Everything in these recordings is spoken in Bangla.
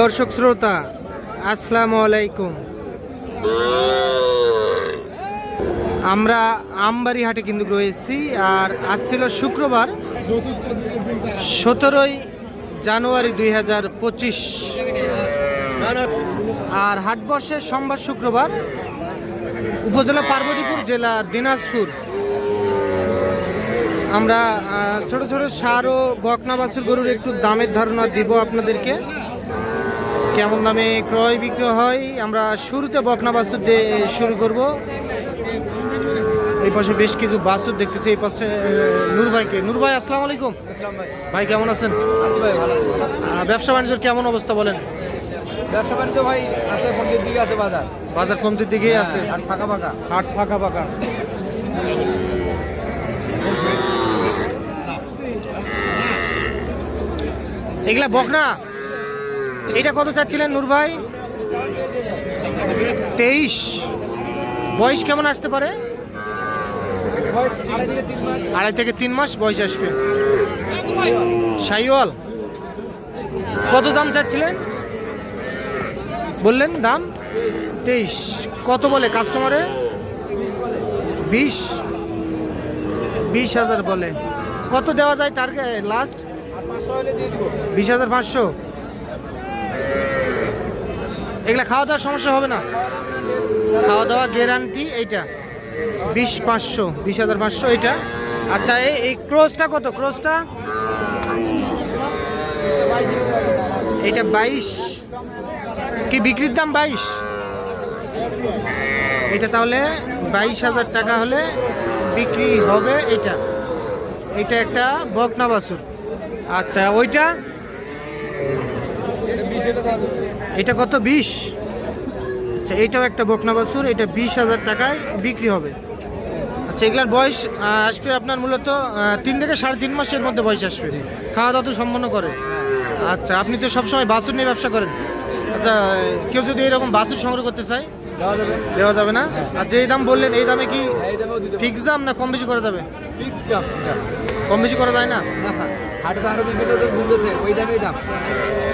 দর্শক শ্রোতা, আসসালামু আলাইকুম। আমরা আমবাড়ি হাটে কিন্তু রয়েছি আর আজ ছিল শুক্রবার, সতেরোই জানুয়ারি দুই হাজার পঁচিশ। আর হাট বসে সোমবার শুক্রবার, উপজেলা পার্বতীপুর জেলা দিনাজপুর। আমরা ছোট ছোট সার ও বকনা বাছুর গরুর একটু দামের ধারণা দিব আপনাদেরকে। কেমন দামে ক্রয় বিক্রয় হয়? আমরা শুরুতে বকনা বাছুর দিয়ে শুরু করব। এই পাশে বেশ কিছু বাছুর দেখতেছি এই পাশে নূর ভাইকে। নূর ভাই আসসালামু আলাইকুম। ভাই কেমন আছেন? ব্যবসা বাণিজ্যের কেমন অবস্থা বলেন? ব্যবসা বাণিজ্য ভাই আছে পনেরোর দিকে আছে বাজার। বাজার কমতির দিকেই আছে। আর ফাঁকা ফাঁকা। হাট ফাঁকা ফাঁকা। এগুলা বকনা? এটা কত চাচ্ছিলেন নূর ভাই? তেইশ। বয়স কেমন আসতে পারে? আড়াই থেকে তিন মাস বয়স আসবে। সাইওয়াল। কত দাম চাচ্ছিলেন? বললেন দাম? তেইশ। কত বলে কাস্টমারে? বিশ। বিশ হাজার বলে। কত দেওয়া যায় টার্গেট লাস্ট বিশ হাজার পাঁচশো। এগুলা খাওয়া দাওয়ার সমস্যা হবে না? খাওয়া দাওয়া গ্যারান্টি এইটা। বিশ পাঁচশো, বিশ হাজার পাঁচশো এইটা। আচ্ছা এই এই ক্রোসটা কত? ক্রোসটা এইটা বাইশ। কি বিক্রির দাম বাইশ? এটা তাহলে বাইশ হাজার টাকা হলে বিক্রি হবে এটা এটা একটা বকনা বাছুর। আচ্ছা ওইটা? এটা কত? বিশ? আচ্ছা এটাও একটা বকনা বাছুর এটা বিশ হাজার টাকায় বিক্রি হবে। আচ্ছা এগুলার বয়স আসবে আপনার মূলত তিন থেকে সাড়ে তিন মাসের মধ্যে বয়স আসবে। খাওয়া দাওয়া তো সম্পন্ন করে। আচ্ছা আপনি তো সবসময় বাছুর নিয়ে ব্যবসা করেন। আচ্ছা কেউ যদি এরকম বাছুর সংগ্রহ করতে চায় দেওয়া যাবে। না? আচ্ছা এই দাম বললেন এই দামে কি ফিক্স দাম না কম বেশি করা যাবে? কম বেশি করা যায় না? আরও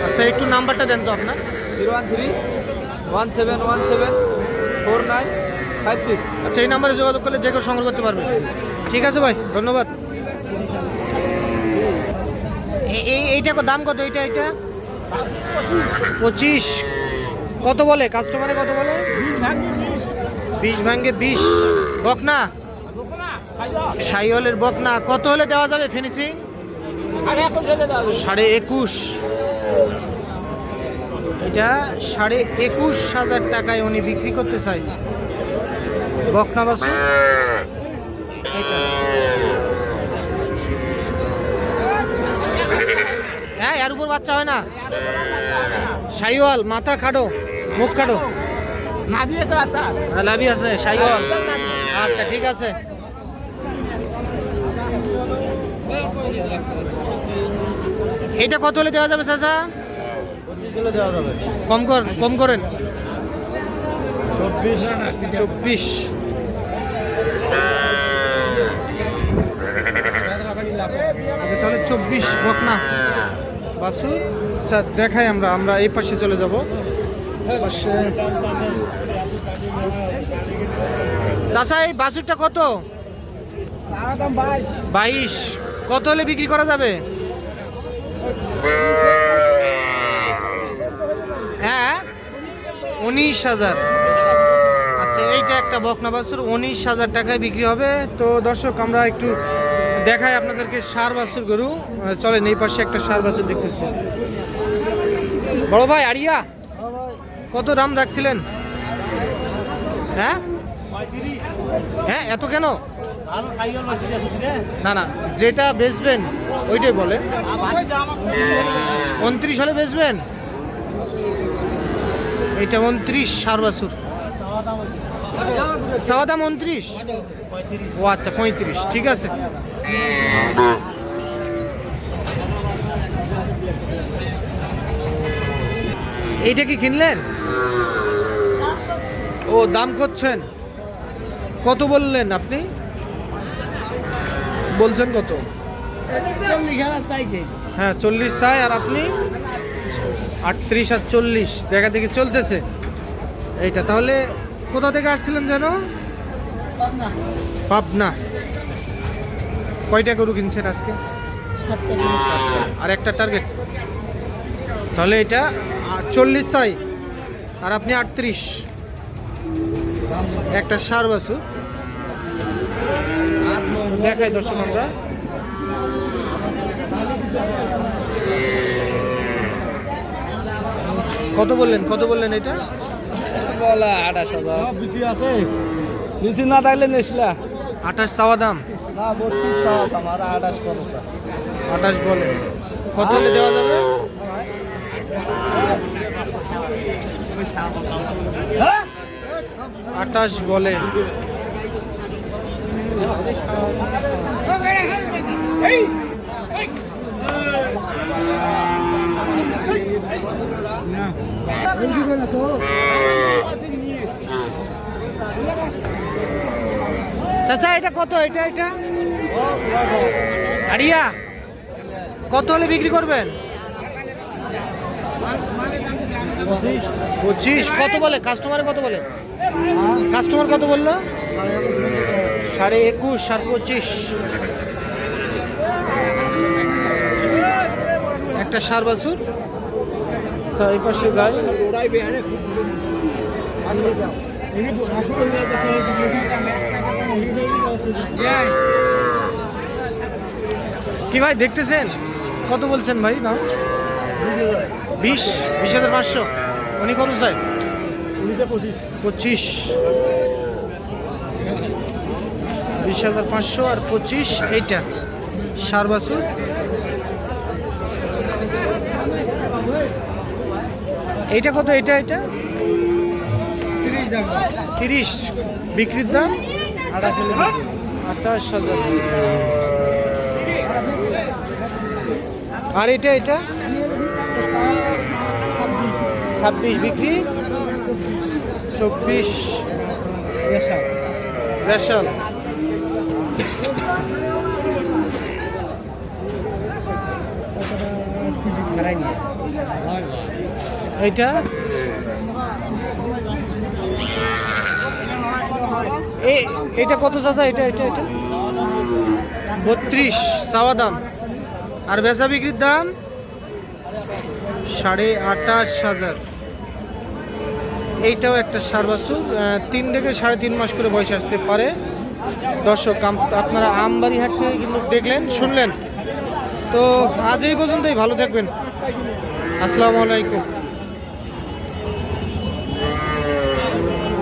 আচ্ছা একটু নাম্বারটা দেন তো আপনার। Zero one three one seven one seven four nine five six. আচ্ছা এই নাম্বারে যোগাযোগ করলে যে কেউ সংগ্রহ করতে পারবে। ঠিক আছে ভাই ধন্যবাদ। এই এইটা দাম কত? এইটা এইটা? পঁচিশ। কত বলে? কাস্টমারে কত বলে? বিশ ভাঙ্গে বিশ। বকনা? সাইহলের বকনা। কত হলে দেওয়া যাবে ফিনিশিং সাড়ে একুশ। এটা সাড়ে একুশ হাজার টাকায় উনি বিক্রি করতে চাই বকনা বাসু। হ্যাঁ এর উপর বাচ্চা হয় না। সাইওয়াল মাথা খাটো মুখ হ্যাঁ, লাভি আছে সাইওয়াল আচ্ছা ঠিক আছে। এটা কত হলে দেওয়া যাবে চাচা? দেওয়া যাবে। কম কর কম করেন। চব্বিশ। চব্বিশ। তাহলে চব্বিশ বকনা বাসু আচ্ছা দেখাই আমরা আমরা এই পাশে চলে যাব। পাশে। চাষা এই বাসুরটা কত? বাইশ। কত হলে বিক্রি করা যাবে হ্যাঁ উনিশ হাজার। আচ্ছা এইটা একটা বকনা বাছুর উনিশ হাজার টাকায় বিক্রি হবে। তো দর্শক আমরা একটু দেখাই আপনাদেরকে সার বাছুর গরু। চলেন এই পাশে একটা সার বাছুর দেখতেছি। বড় ভাই আরিয়া? কত দাম রাখছিলেন? হ্যাঁ? হ্যাঁ এত কেন? না না যেটা বেচবেন ওইটাই বলে উনত্রিশ হলে বেচবেন? এটা উনত্রিশ সার বাছুর চাওয়া দাম উনত্রিশ? ও আচ্ছা পঁয়ত্রিশ ঠিক আছে। এইটা কি কিনলেন? ও দাম করছেন। কত বললেন আপনি? বলছেন কত? হ্যাঁ চল্লিশ চাই আর আপনি? আটত্রিশ আর চল্লিশ। দেখা দেখি চলতেছে। এইটা তাহলে কোথা থেকে আসছিলেন যেন? পাবনা। কয়টা গরু কিনছেন আজকে? আর একটা টার্গেট তাহলে এটা চল্লিশ চাই। আর আপনি আটত্রিশ। একটা সার বাসু দেখাই দর্শক আমরা। কত বললেন? কত বললেন এটা? বলা আঠাশ হাজার। বেশি না থাকলে নিসলা আঠাশ চাওয়া দাম? না বত্রিশ চাওয়া আমার আঠাশ কত স্যার। আঠাশ বলে। কত হলে দেওয়া যাবে? আঠাশ বলে। চাচা, এটা কত? এটা এটা? আরিয়া, কত হলে বিক্রি করবেন? পঁচিশ। কত বলে? কাস্টমারে কত বলে? কাস্টমার কত বলল? সাড়ে একুশ সাড়ে পঁচিশ। একটা সার বাছুর। আচ্ছা কি ভাই, দেখতেছেন? কত বলছেন ভাই না বিশ বিশ হাজার পাঁচশো। উনি কত চাই পঁচিশ। বিশ হাজার পাঁচশো আর পঁচিশ, এইটা। সার বাছুর। এইটা কত? এটা এটা তিরিশ বিক্রির দাম? আঠাশ হাজার। আর এটা এটা? ছাব্বিশ বিক্রি? চব্বিশ। রেশাল এইটা এই এটা কত চাচা? এটা এটা এটা? বত্রিশ, চাওয়া দাম। আর বেচা বিক্রির দাম? সাড়ে আঠাশ হাজার। এইটাও একটা সার তিন থেকে সাড়ে তিন মাস করে বয়স আসতে পারে। দর্শক আপনারা আমবাড়ি হাট থেকে কিন্তু দেখলেন, শুনলেন। তো আজ এই পর্যন্তই, ভালো থাকবেন। আসসালামু আলাইকুম।